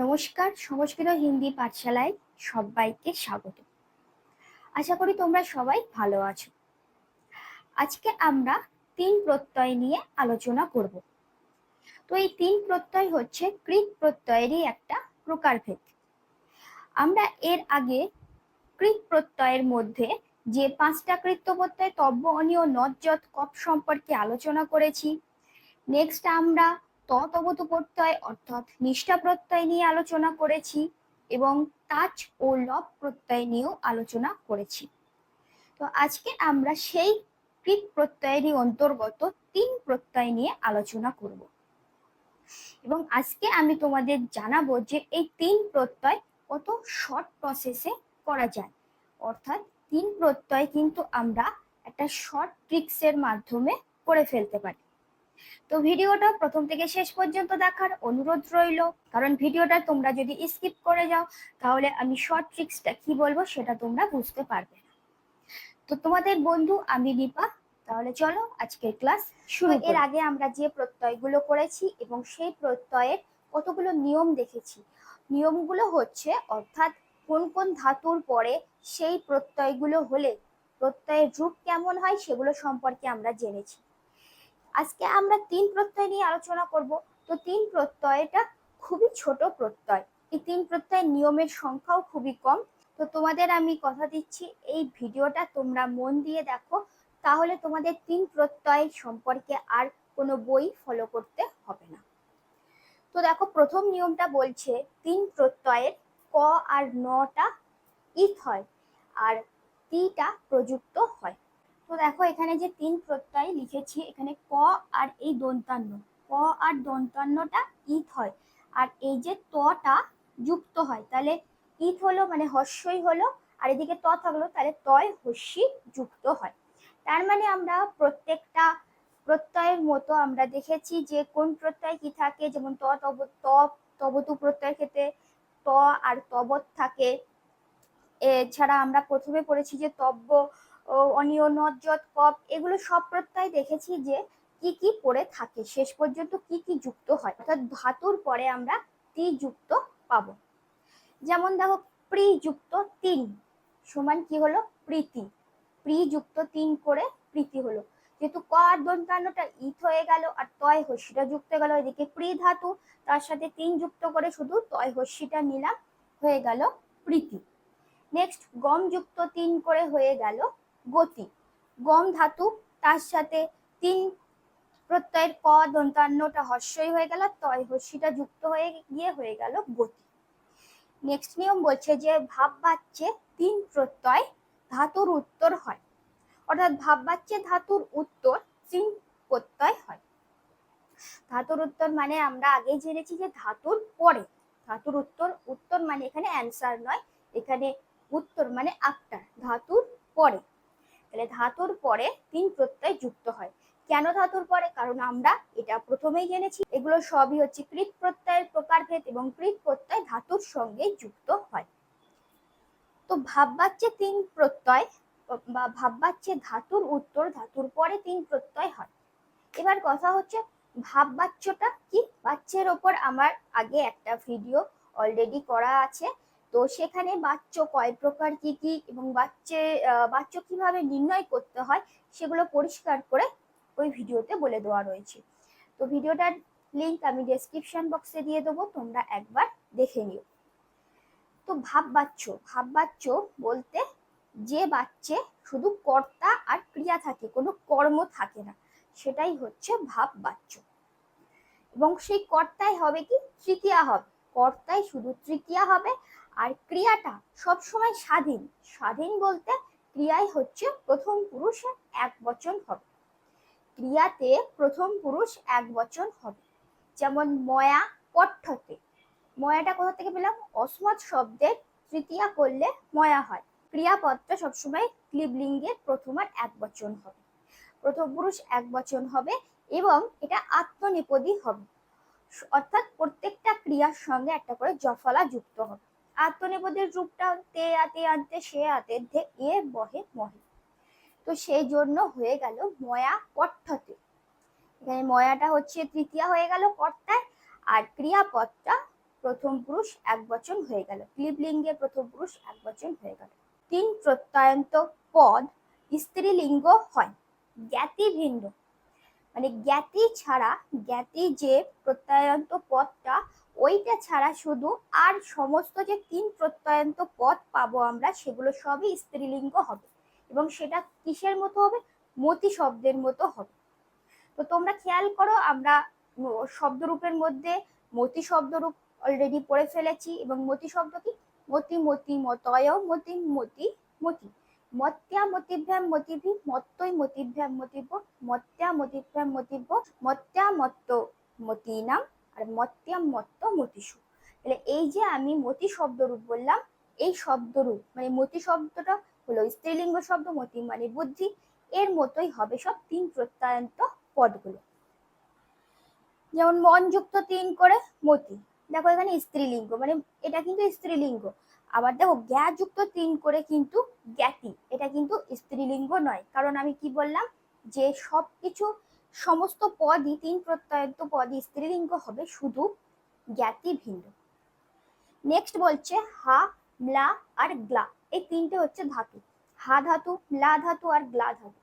নমস্কার সংস্কৃত হিন্দি পাঠশালায় সবাইকে স্বাগত। আশা করি তোমরা সবাই ভালো আছো। আজকে আমরা তিন প্রত্যয় নিয়ে আলোচনা করব। তো এই তিন প্রত্যয় হচ্ছে কৃত প্রত্যয়েরই একটা প্রকারভেদ। আমরা এর আগে কৃত প্রত্যয়ের মধ্যে যে পাঁচটা কৃত্য প্রত্যয় তব্য, অনীয়, নজ্জত, কপ সম্পর্কে আলোচনা করেছি। নেক্সট আমরা ততবত প্রত্যয় অর্থাৎ নিষ্ঠা প্রত্যয় নিয়ে আলোচনা করেছি এবং তাজ ও লব প্রত্যয় নিয়েও আলোচনা করেছি। তো আজকে আমরা সেই কৃত প্রত্যয়েরই অন্তর্গত তিন প্রত্যয় নিয়ে আলোচনা করব। এবং আজকে আমি তোমাদের জানাব যে এই তিন প্রত্যয় কত শর্ট প্রসেসে করা যায়। অর্থাৎ তিন প্রত্যয় কিন্তু আমরা একটা শর্ট ট্রিক্সের মাধ্যমে করে ফেলতে পারি। তো ভিডিওটা প্রথম থেকে শেষ পর্যন্ত দেখার অনুরোধ রইল। কারণ ভিডিওটা তোমরা যদি স্কিপ করে যাও তাহলে আমি শর্ট ট্রিক্সটা কি বলব সেটা তোমরা বুঝতে পারবে। না তো তোমাদের বন্ধু আমি দীপা। তাহলে চলো আজকের ক্লাস শুরু এর আগে আমরা যে প্রত্যয়গুলো করেছি এবং সেই প্রত্যয়ের কতগুলো নিয়ম দেখেছি। নিয়মগুলো হচ্ছে অর্থাৎ কোন কোন ধাতুর পরে সেই প্রত্যয়গুলো হলে প্রত্যয়ের রূপ কেমন হয় সেগুলো সম্পর্কে আমরা জেনেছি। আজকে আমরা তিন প্রত্যয় নিয়ে আলোচনা করব। তো তিন প্রত্যয়টা খুবই ছোট প্রত্যয়। এই তিন প্রত্যয়ের নিয়মের সংখ্যাও খুবই কম। তো তোমাদের আমি কথা দিচ্ছি, এই ভিডিওটা তোমরা মন দিয়ে দেখো। তাহলে তোমাদের তিন প্রত্যয় সম্পর্কে আর কোনো বই ফলো করতে হবে না। তো দেখো, প্রথম নিয়মটা বলছে, তিন প্রত্যয়ের ক আর নটা ইথ হয়, আর টিটা প্রযুক্ত হয়। তো দেখো এখানে যে তিন প্রত্যয় লিখেছি, এখানে ক আর এই দন্তান্ন। ক আর দন্তান্নটা ইথ হয়। আর এই যে তটা যুক্ত হয়, তাহলে ইথ হলো মানে হস্যই হলো, আর এদিকে ত থাকল, তাহলে তয় হস্যি যুক্ত হয়। তার মানে আমরা প্রত্যেকটা প্রত্যয়ের মতো আমরা দেখেছি যে কোন প্রত্যয় কি থাকে, যেমন ত, তব, ত, তবতু প্রত্যয় ক্ষেত্রে ত আর তবত থাকে। এছাড়া আমরা প্রথমে পড়েছি যে তব্য অনিয় নজ্জত, কপ, এগুলো সব প্রত্যয় দেখেছি যে কি কি পড়ে থাকে। শেষ পর্যন্ত কি কি যুক্ত হয়। অর্থাৎ ধাতুর পরে আমরা তি যুক্ত পাবো। যেমন দেখো প্রি যুক্ত তিন। সমান কি হলো? প্রীতি। প্রি যুক্ত তিন করে প্রীতি হলো। যেহেতু ক আর দন্তান্নটা ইথ হয়ে গেল আর তয় হস্যিটা যুক্ত গেল, এদিকে প্রি ধাতু, তার সাথে তিন যুক্ত করে শুধু তয় হস্যিটা নিলাম, হয়ে গেল প্রীতি। নেক্সট গম যুক্ত তিন করে হয়ে গেল গতি। গম ধাতু, তার সাথে তিন প্রত্যয়ের ক দন্তান্নটা হর্ষই হয়ে গেল, তয় হর্ষিটা যুক্ত হয়ে গিয়ে হয়ে গেল গতি। নেক্সট নিয়ম বলছে যে ভাব বাচ্চে তিন প্রত্যয় ধাতুর উত্তর হয়। অর্থাৎ ভাব বাচ্চে ধাতুর উত্তর তিন প্রত্যয় হয়। ধাতুর উত্তর মানে আমরা আগেই জেনেছি যে ধাতুর পরে। ধাতুর উত্তর উত্তর মানে এখানে অ্যান্সার নয়, এখানে উত্তর মানে আফটার ধাতুর পরে। তাহলে ধাতুর পরে তিন প্রত্যয় যুক্ত হয়। কেন ধাতুর পরে? কারণ আমরা এটা প্রথমেই জেনেছি। এগুলো সবই হচ্ছে কৃত প্রত্যয়ের প্রকারভেদ এবং কৃত প্রত্যয় ধাতুর সঙ্গে যুক্ত হয়। তো ভাববাচ্যে তিন প্রত্যয় বা ভাববাচ্যে ধাতুর উত্তর, ধাতুর পরে তিন প্রত্যয় হয়। এবার কথা হচ্ছে ভাববাচ্যটা কি? বাচ্চের ওপর আমার আগে একটা ভিডিও অলরেডি করা আছে। তো সেখানে বাচ্চ কয় প্রকার কি কি এবং বাচ্চে বাচ্চ কীভাবে নির্ণয় করতে হয় সেগুলো পরিষ্কার করে ওই ভিডিওতে বলে দেওয়া রয়েছে। তো ভিডিওটার লিংক আমি ডেসক্রিপশন বক্সে দিয়ে দেবো, তোমরা একবার দেখে নিও। তো ভাব বাচ্চ ভাব বাচ্চ বলতে যে বাচ্চে শুধু কর্তা আর ক্রিয়া থাকে, কোনো কর্ম থাকে না, সেটাই হচ্ছে ভাব বাচ্চ এবং সেই কর্তায় হবে কি? তৃতীয়া হবে। কর্তায় শুধু তৃতীয়া হবে আর ক্রিয়াটা সবসময় স্বাধীন। স্বাধীন বলতে ক্রিয়াই হচ্ছে প্রথম পুরুষের এক বচন হবে। ক্রিয়াতে প্রথম পুরুষ এক বচন হবে। যেমন ময়া পঠ্যতে। ময়াটা কোথা থেকে পেলাম? অসমত শব্দের তৃতীয়া করলে ময়া হয়। ক্রিয়াপদটা সবসময় ক্লিবলিঙ্গের প্রথম আর এক বচন হবে। প্রথম পুরুষ এক বচন হবে এবং এটা আত্মনেপদী হবে। অর্থাৎ প্রত্যেকটা ক্রিয়ার সঙ্গে একটা করে জফলা যুক্ত হবে। আত্মনেপদের রূপটা তে আতে, আনতে, সে আতে ধে এ বহে মহে। তো সেই জন্য হয়ে গেল ময়া পঠ্যতে। এখানে ময়াটা হচ্ছে তৃতীয়া হয়ে গেল কর্তায় আর ক্রিয়াপদটা প্রথম পুরুষ এক বচন হয়ে গেল। ক্লিবলিঙ্গের প্রথম পুরুষ এক বচন হয়ে গেল। তিন প্রত্যয়ন্ত পদ স্ত্রীলিঙ্গ হয়। জ্ঞাতি ভিন্ন। মানে জ্ঞাতি ছাড়া জ্ঞাতি যে প্রত্যয়ন্ত পদটা ওইটা ছাড়া শুধু আর সমস্ত যে তিন প্রত্যয়ন্ত পদ পাবো আমরা, সেগুলো সবই স্ত্রীলিঙ্গ হবে এবং সেটা কিসের মতো হবে? মতি শব্দের মতো হবে। তো তোমরা খেয়াল করো, আমরা শব্দরূপের মধ্যে মতি শব্দরূপ অলরেডি পড়ে ফেলেছি এবং মতি শব্দ কি? মতি মতি মতয় মতি মতি মতি। মত্যা মতিভ্যাম মতিভি, মত্তই মতিভ্যাম মতিভ মত্যা মতিভ্যাম মতিভ মত্যা মত্ত মতিনাম। আর মত্যা মত্ত মতিষু তাহলে এই যে আমি মতি শব্দরূপ বললাম, এই শব্দরূপ মানে মতি শব্দটা হলো স্ত্রীলিঙ্গ শব্দ, মতি মানে বুদ্ধি, এর মতোই হবে সব তিন প্রত্যয়ন্ত পদগুলো। যেমন মন যুক্ত তিন করে মতি। দেখো এখানে স্ত্রীলিঙ্গ মানে এটা কিন্তু স্ত্রীলিঙ্গ। আবার দেখো জ্ঞা যুক্ত তিন করে কিন্তু জ্ঞাতি, এটা কিন্তু স্ত্রীলিঙ্গ নয়। কারণ আমি কি বললাম? যে সব কিছু সমস্ত পদই, তিন প্রত্যয়ন্ত পদই স্ত্রীলিঙ্গ হবে, শুধু জ্ঞাতি ভিন্ন। নেক্সট বলছে হা, ম্লা আর গ্লা। এই তিনটে হচ্ছে ধাতু। হা ধাতু, ম্লা ধাতু আর গ্লা ধাতু।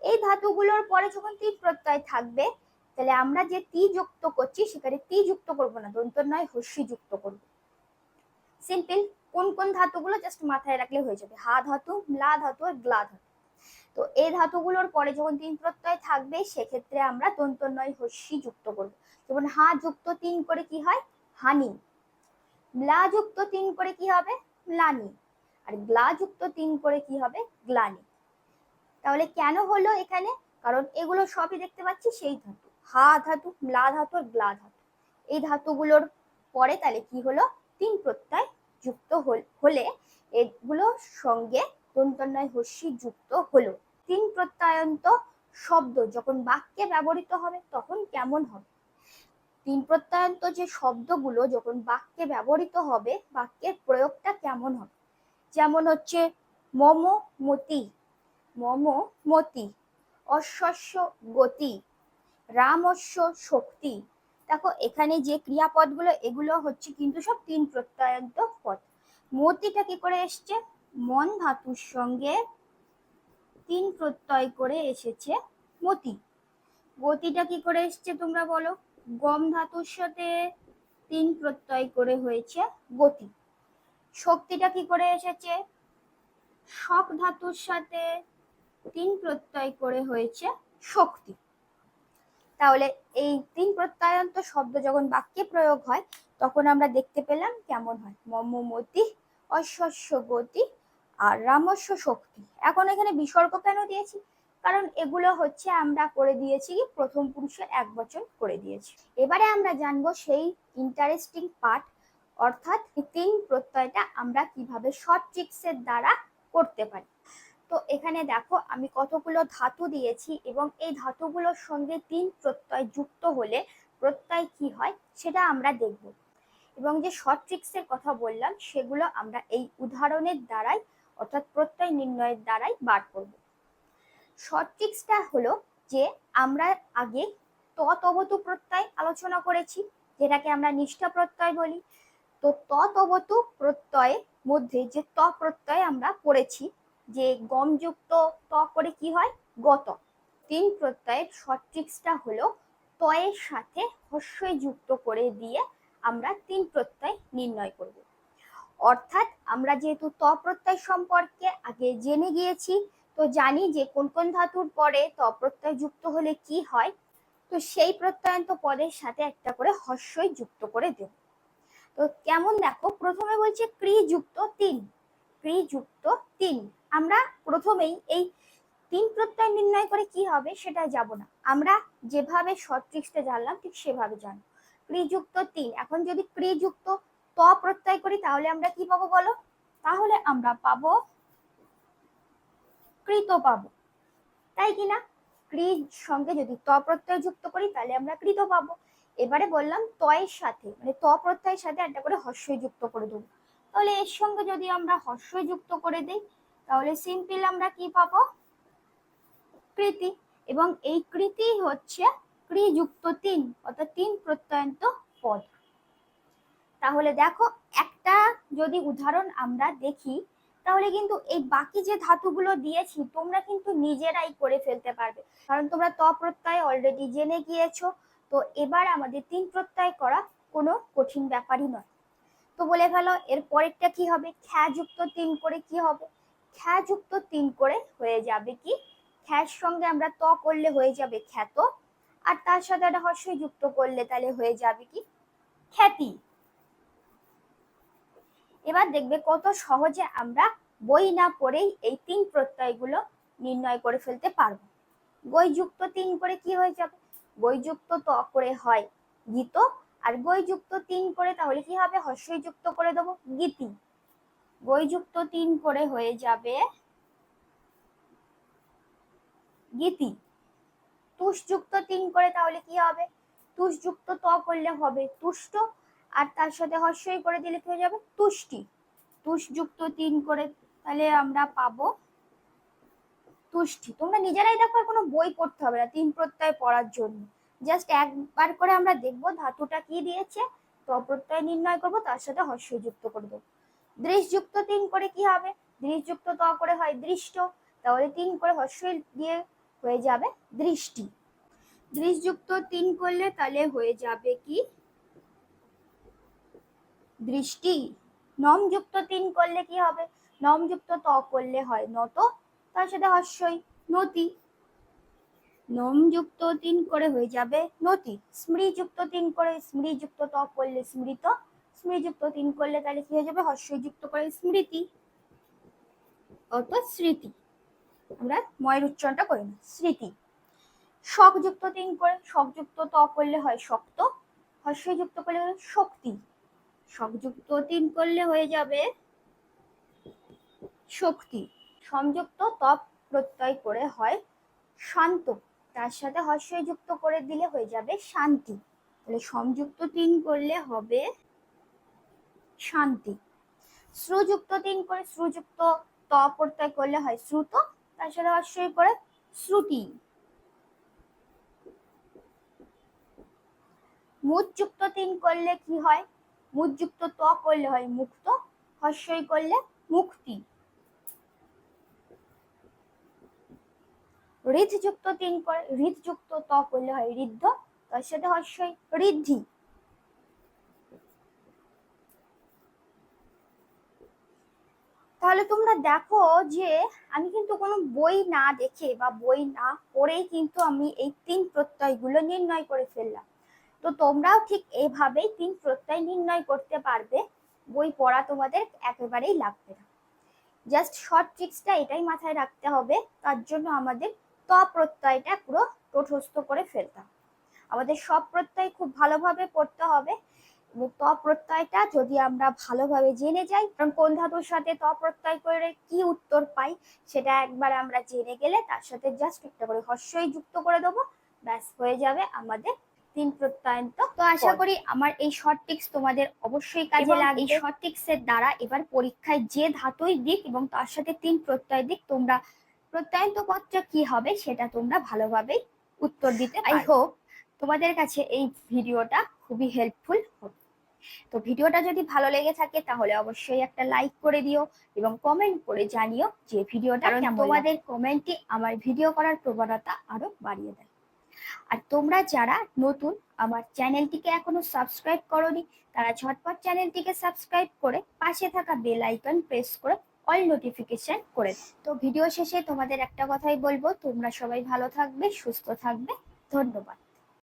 এই ধাতুগুলোর পরে যখন তিন প্রত্যয় থাকবে, তাহলে আমরা যে তি যুক্ত করছি, সেখানে তি যুক্ত করব না দন্ত নয় হস্যি যুক্ত করব। সিম্পল কোন কোন ধাতুগুলো জাস্ট মাথায় রাখলে হয়ে যাবে? হা ধাতু, ম্লা ধাতু আর গ্লা ধাতু। তো এই ধাতুগুলোর পরে যখন তিন প্রত্যয় থাকবে, সেক্ষেত্রে আমরা দন্ত নয় হস্যি যুক্ত করব। যেমন হা যুক্ত তিন করে কি হয়? হানি ম্লা যুক্ত তিন করে কি হবে? ম্লানি আর গ্লা যুক্ত তিন করে কি হবে? গ্লানি তাহলে কেন হলো এখানে? কারণ এগুলো সবই দেখতে পাচ্ছি সেই ধাতু। হা ধাতু ম্লা ধাতু আর গ্লা ধাতু। এই ধাতুগুলোর পরে তাহলে কি হলো? তিন প্রত্যয় যুক্ত হলে এগুলোর সঙ্গে দন্তন্বয় হস্যি যুক্ত হলো। তিন প্রত্যয়ন্ত শব্দ যখন বাক্যে ব্যবহৃত হবে তখন কেমন হবে? তিন প্রত্যয়ন্ত যে শব্দগুলো যখন বাক্যে ব্যবহৃত হবে, বাক্যের প্রয়োগটা কেমন হবে? যেমন হচ্ছে, মম মতি মম মতি, অশ্বস্য গতি, রামস্য শক্তি। দেখো, এখানে যে ক্রিয়াপদগুলো, এগুলো হচ্ছে কিন্তু সব তিন প্রত্যয়ন্ত পদ। মতিটা কি করে এসছে? মন ধাতুর সঙ্গে তিন প্রত্যয় করে এসেছে মতি। গতিটা কি করে এসছে তোমরা বলো? গম ধাতুর সাথে তিন প্রত্যয় করে হয়েছে গতি। শক্তিটা কি করে এসেছে? শক ধাতুর সাথে তিন প্রত্যয় করে হয়েছে শক্তি। তাহলে এই তিন প্রত্যয়ন্ত শব্দ যখন বাক্যে প্রয়োগ হয়, তখন আমরা দেখতে পেলাম কেমন হয়। মমমতি অশ্বস্য গতি আর রামস্য শক্তি। এখন এখানে বিসর্গ কেন দিয়েছি? কারণ এগুলো হচ্ছে আমরা করে দিয়েছি, প্রথম পুরুষের এক বছর করে দিয়েছি। এবারে আমরা জানব সেই ইন্টারেস্টিং পার্ট অর্থাৎ তিন প্রত্যয়টা আমরা কীভাবে শর্ট ট্রিক্সের দ্বারা করতে পারি। তো এখানে দেখো, আমি কতগুলো ধাতু দিয়েছি এবং এই ধাতুগুলোর সঙ্গে তিন প্রত্যয় যুক্ত হলে প্রত্যয় কি হয় সেটা আমরা দেখব। এবং যে শর্ট ট্রিক্সের কথা বললাম, সেগুলো আমরা এই উদাহরণের দ্বারাই অর্থাৎ প্রত্যয় নির্ণয়ের দ্বারাই বার করব। শর্ট ট্রিক্সটা হলো যে আমরা আগে ততবতু প্রত্যয় আলোচনা করেছি, যেটাকে আমরা নিষ্ঠা প্রত্যয় বলি। তো ততবতু প্রত্যয়ের মধ্যে যে ত প্রত্যয় আমরা পড়েছি, যে গমযুক্ত ত করে কি হয়? গত। তিন প্রত্যয়ের সট্রিক্সটা হলো তয়ের সাথে হস্যই যুক্ত করে দিয়ে আমরা তিন প্রত্যয় নির্ণয় করব। অর্থাৎ আমরা যেহেতু ত প্রত্যয় সম্পর্কে আগে জেনে গিয়েছি, তো জানি যে কোন কোন ধাতুর পরে ত প্রত্যয় যুক্ত হলে কি হয়, তো সেই প্রত্যয়ন্ত পদের সাথে একটা করে হস্যই যুক্ত করে দেব। তো কেমন দেখো, প্রথমে বলছে ক্রি যুক্ত তিন ক্রি যুক্ত তিন। আমরা প্রথমেই এই তিন প্রত্যয় নির্ণয় করে কি হবে সেটা যাব না। আমরা যেভাবে শর্ট জানলাম ঠিক সেভাবে জানব। ক্রিযুক্ত তিন, এখন যদি ক্রিযুক্ত ত প্রত্যয় করি, তাহলে আমরা কি পাবো বলো? তাহলে আমরা পাবো কৃত পাবো। তাই কি না? ক্রির সঙ্গে যদি ত প্রত্যয় যুক্ত করি, তাহলে আমরা কৃত পাবো। এবারে বললাম তয়ের সাথে মানে ত প্রত্যয়ের সাথে একটা করে হর্ষই যুক্ত করে দেবো। তাহলে এর সঙ্গে যদি আমরা হর্ষই যুক্ত করে দিই, তাহলে সিম্পল আমরা কি পাবো? কৃতি। এবং এই কৃতি হচ্ছে ক্রিযুক্ত তিন, অর্থাৎ তিন প্রত্যয়ন্ত পদ। তাহলে দেখো, একটা যদি উদাহরণ আমরা দেখি, তাহলে কিন্তু এই বাকি যে ধাতুগুলো দিয়েছি, তোমরা কিন্তু নিজেরাই করে ফেলতে পারবে। কারণ তোমরা ত প্রত্যয় অলরেডি জেনে গিয়েছো, তো এবার আমাদের তিন প্রত্যয় করা কোনো কঠিন ব্যাপারই নয়। তো বলে ফেলো, এর পরেরটা কি হবে? খ্যা যুক্ত তিন করে কি হবে? খ্যা যুক্ত তিন করে হয়ে যাবে কি? খ্যার সঙ্গে আমরা ত করলে হয়ে যাবে খ্যাত আর তার সাথে একটা হর্ষই যুক্ত করলে তাহলে হয়ে যাবে কি? খ্যাতি এবার দেখবে কত সহজে আমরা বই না পড়েই এই তিন প্রত্যয়গুলো নির্ণয় করে ফেলতে পারব। বই যুক্ত তিন করে কি হয়ে যাবে? বই যুক্ত ত করে হয় গীত, আর বই যুক্ত তিন করে তাহলে কি হবে? হর্ষই যুক্ত করে দেবো গীতি। বই যুক্ত তিন করে হয়ে যাবে গীতি। তুষ যুক্ত তিন করে তাহলে কি হবে? তুষ যুক্ত ত করলে হবে তুষ্ট আর তার সাথে হর্ষই করে দিলে কি হয়ে যাবে? তুষ্টি। তুষ যুক্ত তিন করে তাহলে আমরা পাবো তুষ্টি। তোমরা নিজেরাই দেখো, কোনো বই পড়তে হবে না, তিন প্রত্যয় পড়ার জন্য। জাস্ট একবার করে আমরা দেখব ধাতুটা কি দিয়েছে ত প্রত্যয় নির্ণয় করব, তার সাথে হর্ষ যুক্ত করে দেবো। দৃশযুক্ত তিন করে কি হবে? দৃশযুক্ত ত করে হয় দৃষ্ট, তাহলে তিন করে হর্ষ দিয়ে হয়ে যাবে দৃষ্টি। দৃশযুক্ত তিন করলে তাহলে হয়ে যাবে কি? দৃষ্টি। নম যুক্ত তিন করলে কি হবে? নম যুক্ত ত করলে হয় নত, তার সাথে হর্ষই নতি। নম যুক্ত তিন করে হয়ে যাবে নতি। স্মৃ যুক্ত তিন করে স্মৃ যুক্ত ত করলে স্মৃত। স্মৃ যুক্ত তিন করলে তাহলে কি হয়ে যাবে? হর্ষই যুক্ত করে স্মৃতি। অর্থাৎ স্মৃতি। আমরা ময়ের উচ্চারণটা করি না স্মৃতি। শক যুক্ত তিন করে শক যুক্ত ত করলে হয় শক্ত। হর্ষই যুক্ত করলে শক্তি। সংযুক্ত তিন করলে হয়ে যাবে শক্তি। সংযুক্ত তপ প্রত্যয় করে হয় শান্ত। তার সাথে হর্ষই যুক্ত করে দিলে হয়ে যাবে শান্তি। তাহলে সংযুক্ত তিন করলে হবে শান্তি। শ্রুযুক্ত তিন করে শ্রুযুক্ত ত প্রত্যয় করলে হয় শ্রুত। তার সাথে হর্ষই করে শ্রুতি। মুখ যুক্ত তিন করলে কি হয়? মুখযুক্ত ত করলে হয় মুক্ত, হর্ষই করলে মুক্তি। যুক্ত তিন করে যুক্ত ত করলে হয় ঋদ্ধ তার সাথে হর্ষই ঋদ্ধি তাহলে তোমরা দেখো যে আমি কিন্তু কোনো বই না দেখে বা বই না পড়েই কিন্তু আমি এই তিন প্রত্যয়গুলো নির্ণয় করে ফেললাম। তো তোমরাও ঠিক এভাবেই তিন প্রত্যয় নির্ণয় করতে পারবে। বই পড়া তোমাদের একেবারেই লাগবে না। জাস্ট শর্ট ট্রিক্সটা এটাই মাথায় রাখতে হবে। তার জন্য আমাদের ত প্রত্যয়টা পুরো তটস্থ করে ফেলতে হবে। আমাদের সব প্রত্যয় খুব ভালোভাবে পড়তে হবে। এবং ত প্রত্যয়টা যদি আমরা ভালোভাবে জেনে যাই, কারণ কোন ধাতুর সাথে ত প্রত্যয় করে কি উত্তর পাই, সেটা একবার আমরা জেনে গেলে তার সাথে জাস্ট একটা করে হর্ষই যুক্ত করে দেবো। ব্যাস, হয়ে যাবে আমাদের তিন প্রত্যয়ন্ত তো আশা করি আমার এই শর্ট টিক্স তোমাদের অবশ্যই কাজে লাগবে এই শর্ট টিক্স এর দ্বারা এবার পরীক্ষায় যে ধাতুই দিক এবং তার সাথে তিন প্রত্যয় দিক তোমরা প্রত্যয়ন্ত পদটা কি হবে সেটা তোমরা ভালোভাবেই উত্তর দিতে আই হোপ তোমাদের কাছে এই ভিডিওটা খুবই হেল্পফুল হবে। তো ভিডিওটা যদি ভালো লেগে থাকে তাহলে অবশ্যই একটা লাইক করে দিও এবং কমেন্ট করে জানিও যে ভিডিওটা তোমাদের কমেন্টই আমার ভিডিও করার প্রবণতা আরও বাড়িয়ে দেয়। আর তোমরা যারা নতুন, আমার চ্যানেলটিকে এখনও সাবস্ক্রাইব করনি, তারা ঝটপট চ্যানেলটিকে সাবস্ক্রাইব করে পাশে থাকা বেল আইকন প্রেস করে অল নোটিফিকেশন করে তো ভিডিও শেষে তোমাদের একটা কথাই বলব, তোমরা সবাই ভালো থাকবে, সুস্থ থাকবে। ধন্যবাদ।